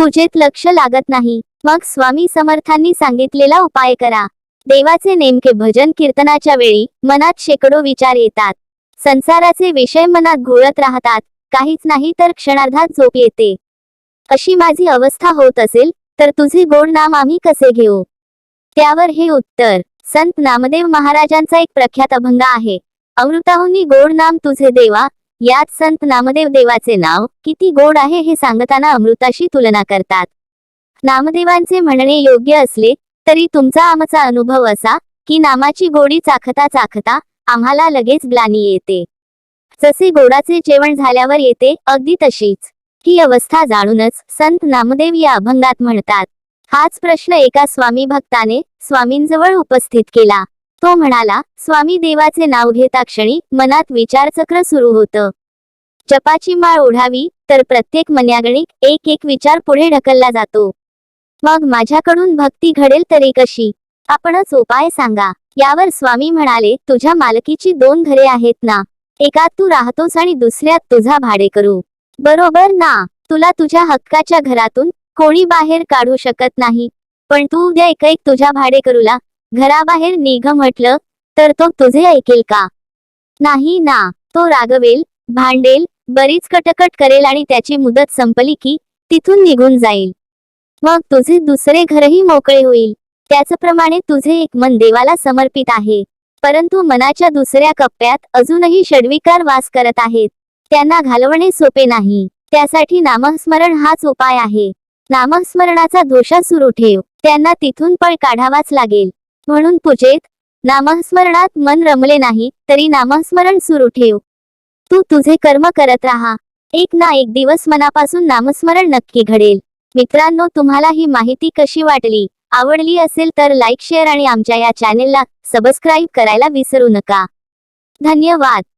पूजेत लक्ष लागत नाही. मग स्वामी समर्थांनी सांगितलेला उपाय करा. देवाचे नेमके भजन कीर्तनाच्या वेळी मनात शेकडो विचार येतात. संसाराचे विषय मनात घोळत राहतात. काहीच नाही तर क्षणार्धात झोप येते. अशी माझी अवस्था होत असेल तर तुझे गोड नाम आम्ही कसे घेऊ? त्यावर हे उत्तर. संत नामदेव महाराजांचा एक प्रख्यात अभंग आहे. अमृताहुनी गोड नाम तुझे देवा यात संत नामदेव देवाचे नाव किती गोड आहे हे सांगताना अमृताशी तुलना करतात. नामदेवांचे म्हणणे योग्य असले तरी तुमचा आमचा अनुभव असा की नामाची गोडी चाखता चाखता आम्हाला लगेच ग्लानी येते. जसे गोडाचे जेवण झाल्यावर येते अगदी तशीच. ही अवस्था जाणूनच संत नामदेव या अभंगात म्हणतात. हाच प्रश्न एका स्वामी भक्ताने स्वामींजवळ उपस्थित केला. तो म्हणाला स्वामी देवाचे नाव घेता क्षणी मनात विचारचक्र सुरू होतं. जपाची माळ ओढावी तर प्रत्येक मन्यागणिक एक एक विचार पुढे ढकलला जातो. मग माझ्याकडून भक्ती घडेल तरी कशी? आपणच उपाय सांगा. यावर स्वामी म्हणाले तुझ्या मालकीची दोन घरे आहेत ना? एकात तू राहतोस आणि दुसऱ्यात तुझा भाडे करू बरोबर ना? तुला तुझ्या हक्काच्या घरातून कोणी बाहेर काढू शकत नाही. पण तू उद्या एक तुझ्या भाडे करूला घराबाहेर निघ म्हटलं तर तो तुझे ऐकेल का? नाही ना तो रागवेल भांडेल बरीच कटकट करेल आणि त्याची मुदत संपली की तिथून निघून जाईल. मग तुझे दुसरे घरही मोकळे होईल. त्याचप्रमाणे तुझे एक मन देवाला समर्पित आहे. परंतु मनाच्या दुसऱ्या कप्प्यात अजूनही षडविकार वास करत आहेत. त्यांना घालवणे सोपे नाही. त्यासाठी नामस्मरण हाच उपाय आहे. नामस्मरणाचा दोषा सुरू ठेव. त्यांना तिथून पळ काढावाच लागेल. म्हणून पूजेत नामस्मरणात मन रमले नाही तरी नामस्मरण सुरू ठेव. तू तुझे कर्म करत राहा. एक ना एक दिवस मनापासून नामस्मरण नक्की घडेल. मित्रांनो तुम्हाला ही माहिती कशी वाटली? आवडली असेल तर लाईक शेअर आणि आमच्या या चॅनेलला सबस्क्राईब करायला विसरू नका. धन्यवाद.